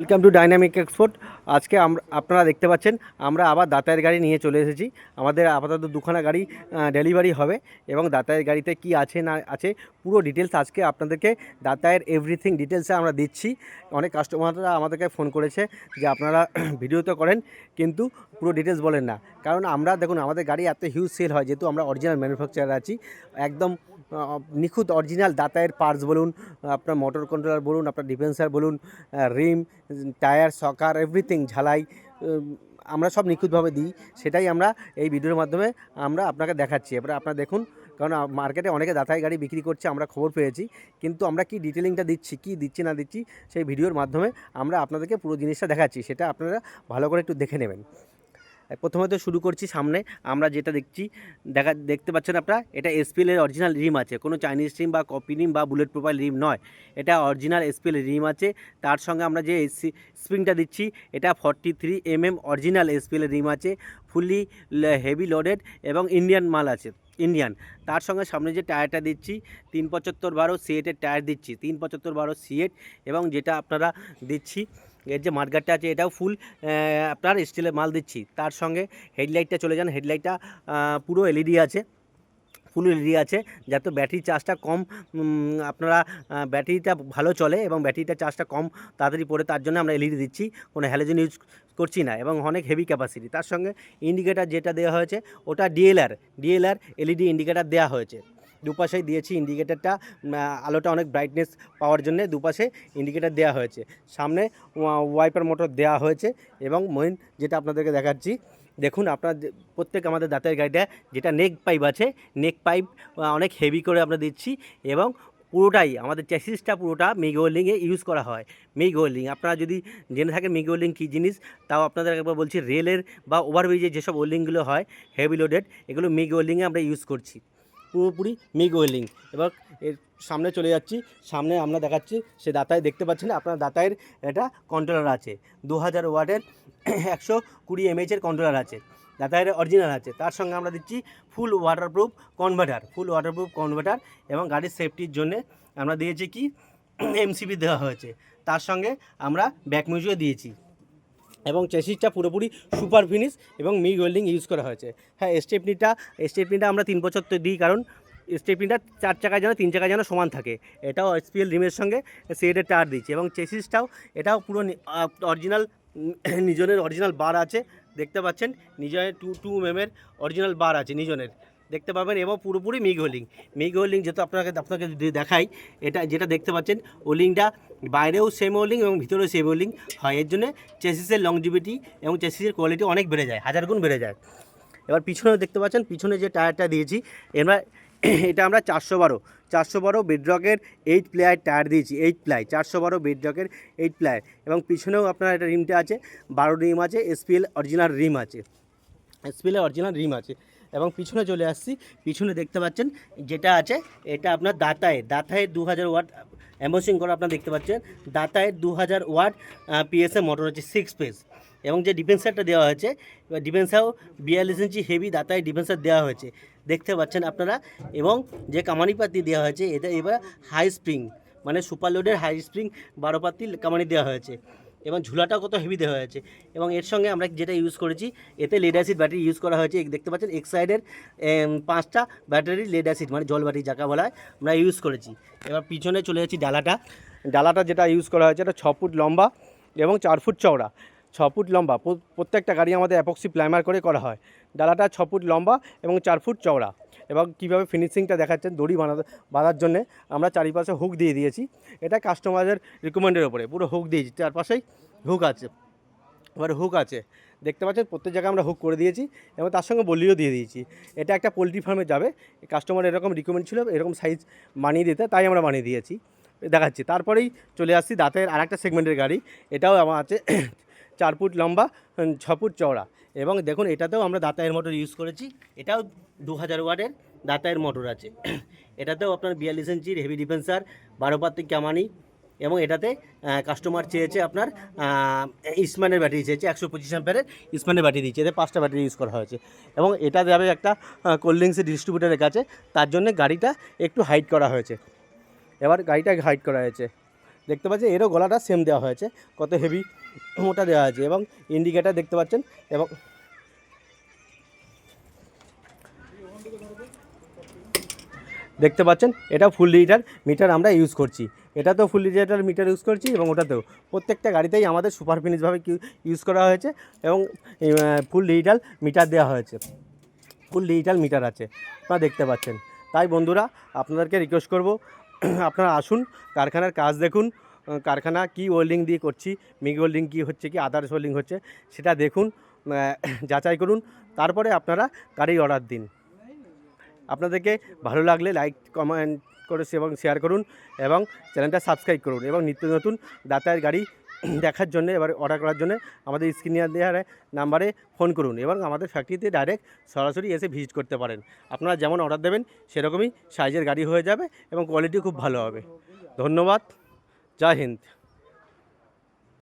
Welcome to dynamic export আজকে আমরা আপনারা দেখতে পাচ্ছেন, আমরা আবার দাতায়ের গাড়ি নিয়ে চলে এসেছি। আমাদের আপাতত দুখানা গাড়ি ডেলিভারি হবে এবং দাতায়ের গাড়িতে কি আছে না আছে পুরো ডিটেলস আজকে আপনাদেরকে দাতায়ের এভরিথিং ডিটেলসে আমরা দিচ্ছি। অনেক কাস্টমাররা আমাদেরকে ফোন করেছে যে আপনারা ভিডিও তো করেন, কিন্তু পুরো ডিটেলস বলেন না। কারণ আমরা, দেখুন, আমাদের গাড়ি এত হিউজ সেল হয়, যেহেতু আমরা অরিজিনাল ম্যানুফ্যাকচার আছি, একদম নিখুঁত অরিজিনাল দাতায়ের পার্টস বলুন আপনার মোটর কন্ট্রোলার বলুন, আপনার ডিফেন্সার বলুন রিম টায়ার সকার এভরিথিং ঝালাই আমরা সব নিখুঁতভাবে দিই। সেটাই আমরা এই ভিডিওর মাধ্যমে আমরা আপনাকে দেখাচ্ছি। এবারে আপনারা দেখুন, কারণ মার্কেটে অনেকে দাতাই গাড়ি বিক্রি করছে, আমরা খবর পেয়েছি। কিন্তু আমরা কি ডিটেলিংটা দিচ্ছি, কি দিচ্ছি, না দিচ্ছি, সেই ভিডিওর মাধ্যমে আমরা আপনাদেরকে পুরো জিনিসটা দেখাচ্ছি। সেটা আপনারা ভালো করে একটু দেখে নেবেন। প্রথমত শুরু করছি সামনে, আমরা যেটা দেখছি, দেখা, দেখতে পাচ্ছেন আপনারা, এটা এসপিএল এর অরিজিনাল রিম আছে। কোনো চাইনিজ রিম বা কপি রিম বা বুলেট প্রোফাইল রিম নয়। এটা অরিজিনাল এসপিএল রিম আছে। তার সঙ্গে আমরা যে স্প্রিংটা দিচ্ছি, এটা forty three M M original SPL rim আছে ফুললি হেভি লোডেড এবং ইন্ডিয়ান মাল আছে ইন্ডিয়ান তার সঙ্গে সামনে যে টায়ারটা দিচ্ছি, তিন পঁচাত্তর বারো সিএটের টায়ার দিচ্ছি, তিন পঁচাত্তর বারো সিএট এবং যেটা আপনারা দিচ্ছি এর যে মাঠগাটটা আছে, এটাও ফুল আপনার স্টিলের মাল দিচ্ছি। তার সঙ্গে হেডলাইটটা চলে যান হেডলাইটটা পুরো এলইডি আছে ফুল এলইডি আছে, যাতে ব্যাটারি চার্জটা কম আপনারা ব্যাটারিটা ভালো চলে এবং ব্যাটারিটা চার্জটা কম তাড়াতাড়ি পড়ে, তার জন্য আমরা এলইডি দিচ্ছি। কোনো হ্যালোজেন ইউজ করছি না এবং অনেক হেভি ক্যাপাসিটি তার সঙ্গে ইন্ডিকেটার যেটা দেওয়া হয়েছে, ওটা ডিএলআর ডিএলআর এলইডি ইন্ডিকেটার দেওয়া হয়েছে। দুপাশেই দিয়েছি ইন্ডিকেটারটা আলোটা অনেক ব্রাইটনেস পাওয়ার জন্য দুপাশে ইন্ডিকেটার দেওয়া হয়েছে। সামনে ওয়াইপার মোটর দেওয়া হয়েছে এবং মেইন যেটা আপনাদেরকে দেখাচ্ছি, দেখুন আপনার প্রত্যেক আমাদের দাঁতের গাড়িটা যেটা নেক পাইপ আছে নেক পাইপ অনেক হেভি করে আমরা দিচ্ছি এবং পুরোটাই, আমাদের চ্যাসিসটা পুরোটা মিগ ওয়েল্ডিংয়ে ইউজ করা হয়। মিগ ওয়েল্ডিং আপনারা যদি জেনে থাকেন মিগ ওয়েল্ডিং কী জিনিস, তাও আপনাদের একবার বলছি রেলের বা ওভারব্রিজে যেসব ওয়েল্ডিংগুলো হয় হেভি লোডেড এগুলো মিগ ওয়েল্ডিংয়ে আমরা ইউজ করছি। পুরোপুরি মিগ ওয়েলিং। এবার এর সামনে চলে যাচ্ছি। সামনে আমরা দেখাচ্ছি, সে দাতায় দেখতে পাচ্ছেন, আপনার দাতায়ের এটা কন্ট্রোলার আছে। দু হাজার ওয়াটের একশো কুড়ি এমএচের কন্ট্রোলার আছে। দাতায়ের অরিজিনাল আছে। তার সঙ্গে আমরা দিচ্ছি full waterproof converter full waterproof converter এবং গাড়ির সেফটির জন্যে আমরা দিয়েছি কি এমসিবি দেওয়া হয়েছে। তার সঙ্গে আমরা ব্যাক মিউজিও দিয়েছি। এবং চেসিসটা পুরোপুরি সুপার ফিনিশ এবং মিগ ওয়েল্ডিং ইউজ করা হয়েছে। হ্যাঁ স্টেপনিটা স্টেপনিটা আমরা তিন বছর তো দিই, কারণ স্টেপনিটা চার চাকায় যেন, তিন চাকায় যেন সমান থাকে। এটাও এসপিএল রিমের সঙ্গে সেটের টায়ার দিচ্ছে এবং চেসিসটাও, এটাও পুরো অরিজিনাল, নিজনের অরিজিনাল বার আছে। দেখতে পাচ্ছেন, নিজনের টু টু এমের অরিজিনাল বার আছে, নিজনের। দেখতে পাবেন এবং পুরোপুরি মিগ হোল্ডিং। মিগ হোল্ডিং যেহেতু আপনাকে আপনাকে যদি দেখাই, এটা যেটা দেখতে পাচ্ছেন ওলিংটা বাইরেও সেম ওলিং এবং ভিতরেও সেম ওলিং হয়। এর জন্য চেসিসের লংজিভিটি এবং চেসিসের কোয়ালিটি অনেক বেড়ে যায়, হাজার গুণ বেড়ে যায়। এবার পিছনেও দেখতে পাচ্ছেন, পিছনে যে টায়ারটা দিয়েছি, এবার এটা আমরা চারশো বারো চারশো বারো বেডরকের এইট প্লেয়ার টায়ার দিয়েছি এইট প্লাই চারশো বারো বেডরকের এইট প্লায়ার এবং পিছনেও আপনার একটা রিমটা আছে, বারো রিম আছে এসপিএল অরিজিনাল রিম আছে এসপিএলের অরিজিনাল রিম আছে। এবং পিছনে চলে আসছি। পিছনে দেখতে পাচ্ছেন যেটা আছে, এটা আপনার দাতায়। দাতায় দু হাজার ওয়াট অ্যাম্বোসিং করা আপনারা দেখতে পাচ্ছেন। দাতায় দু হাজার ওয়াট পিএসএ মোটর হচ্ছে সিক্স পেজ এবং যে ডিফেন্সারটা দেওয়া হয়েছে, এবার ডিফেন্সারও বিয়াল্লিশ ইঞ্চি হেভি দাতায় ডিফেন্সার দেওয়া হয়েছে। দেখতে পাচ্ছেন আপনারা। এবং যে কামানি পাতি দেওয়া হয়েছে, এটা এবার হাই স্প্রিং মানে সুপার লোডের হাই স্প্রিং বারো পাতি কামানি দেওয়া হয়েছে। এবং ঝুলাটাও কত হেভি দেওয়া হয়েছে। এবং এর সঙ্গে আমরা যেটা ইউজ করেছি, এতে লেড অ্যাসিড ব্যাটারি ইউজ করা হয়েছে। দেখতে পাচ্ছেন, এক সাইডের পাঁচটা ব্যাটারি লেড অ্যাসিড মানে জল ব্যাটারি যাকে বলা হয়, আমরা ইউজ করেছি। এবার পিছনে চলে যাচ্ছি ডালাটা। ডালাটা যেটা ইউজ করা হয়েছে, এটা ছ ফুট লম্বা এবং চার ফুট চওড়া। ছ ফুট লম্বা, প্রত্যেকটা গাড়ি আমাদের অ্যাপক্সি প্লাইমার করে করা হয়। ডালাটা ছ ফুট লম্বা এবং চার ফুট চওড়া। এবং কীভাবে ফিনিশিংটা দেখাচ্ছেন দড়ি বানাতে, বাঁধার জন্যে আমরা চারিপাশে হুক দিয়ে দিয়েছি। এটা কাস্টমারদের রিকমেন্ডের ওপরে পুরো হুক দিয়েছি, চারপাশেই হুক আছে। এবার হুক আছে, দেখতে পাচ্ছেন প্রত্যেক জায়গায় আমরা হুক করে দিয়েছি এবং তার সঙ্গে বলিও দিয়ে দিয়েছি। এটা একটা পোলট্রি ফার্মে যাবে কাস্টমার এরকম রিকমেন্ড ছিল, এরকম সাইজ বানিয়ে দিতে, তাই আমরা বানিয়ে দিয়েছি। দেখাচ্ছি, তারপরেই চলে আসছি দাঁতের আরেকটা সেগমেন্টের গাড়ি, এটাও আমার আছে। চার ফুট লম্বা ছ ফুট চওড়া। এবং দেখুন, এটাতেও আমরা দাঁতায়ের মোটর ইউজ করেছি। এটাও দু হাজার ওয়াটের দাঁতায়ের মোটর আছে। এটাতেও আপনার বিয়াল্লিশ ইঞ্চির হেভি ডিফেন্সার বারো পাত্তি কামানি, এবং এটাতে কাস্টমার চেয়েছে আপনার ইসমানের ব্যাটারি চেয়েছে, একশো পঁচিশ অ্যাম্পারের ইসমানের ব্যাটারি দিয়েছে। এতে পাঁচটা ব্যাটারি ইউজ করা হয়েছে। এবং এটা যাবে একটা কোল্ড ড্রিঙ্কসের ডিস্ট্রিবিউটারের কাছে। তার জন্য গাড়িটা একটু হাইট করা হয়েছে। এবার গাড়িটা হাইট করা হয়েছে। দেখতে পাচ্ছেন, এরও গলাটা সেম দেওয়া হয়েছে। কত হেভি মোটা দেওয়া আছে এবং ইন্ডিকেটার দেখতে পাচ্ছেন এবং দেখতে পাচ্ছেন এটা ফুল লিটার মিটার আমরা ইউজ করছি। এটা তো ফুল লিটার মিটার ইউজ করছি এবং ওটাতেও। প্রত্যেকটা গাড়িতেই আমাদের সুপার ফিনিশভাবে ইউজ করা হয়েছে এবং ফুল ডিজিটাল মিটার দেওয়া হয়েছে। ফুল ডিজিটাল মিটার আছে। আপনারা দেখতে পাচ্ছেন। তাই বন্ধুরা, আপনাদেরকে রিকোয়েস্ট করব আপনারা আসুন, কারখানার কাজ দেখুন কারখানা কি ওয়েল্ডিং দিয়ে করছি মিগ ওয়েল্ডিং কী হচ্ছে, কি আদার্স ওয়েল্ডিং হচ্ছে, সেটা দেখুন যাচাই করুন, তারপরে আপনারা গাড়ি অর্ডার দিন। আপনাদেরকে ভালো লাগলে লাইক কমেন্ট করে এবং শেয়ার করুন, এবং চ্যানেলটা সাবস্ক্রাইব করুন, এবং নিত্য নতুন দাতায়ের গাড়ি দেখার জন্য, এবার অর্ডার করার জন্য আমাদের স্ক্রিনে দেওয়ার নাম্বারে ফোন করুন এবং আমাদের ফ্যাক্টরিতে ডাইরেক্ট সরাসরি এসে ভিজিট করতে পারেন। আপনারা যেমন অর্ডার দেবেন, সেরকমই সাইজের গাড়ি হয়ে যাবে এবং কোয়ালিটি খুব ভালো হবে। ধন্যবাদ। জয় হিন্দ।